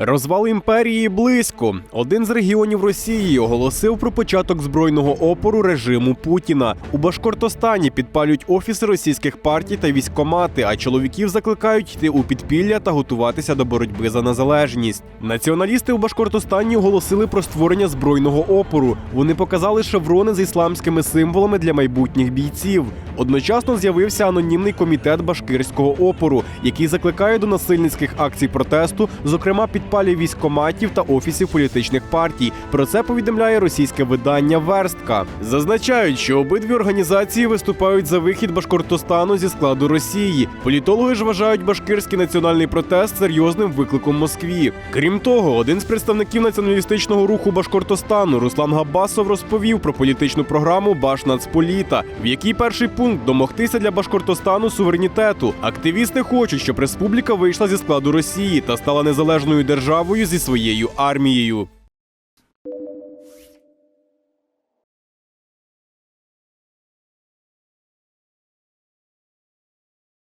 Розвал імперії близько. Один з регіонів Росії оголосив про початок збройного опору режиму Путіна. У Башкортостані підпалюють офіси російських партій та військкомати, а чоловіків закликають йти у підпілля та готуватися до боротьби за незалежність. Націоналісти у Башкортостані оголосили про створення збройного опору. Вони показали шеврони з ісламськими символами для майбутніх бійців. Одночасно з'явився анонімний комітет башкирського опору, який закликає до насильницьких акцій протесту, зокрема підпалі військкоматів та офісів політичних партій. Про це повідомляє російське видання Верстка. Зазначають, що обидві організації виступають за вихід Башкортостану зі складу Росії. Політологи ж вважають башкирський національний протест серйозним викликом Москві. Крім того, один з представників націоналістичного руху Башкортостану Руслан Габасов розповів про політичну програму Башнацполіта, в якій перший пункт домогтися для Башкортостану суверенітету. Активісти хочуть, щоб республіка вийшла зі складу Росії та стала незалежною державою зі своєю армією.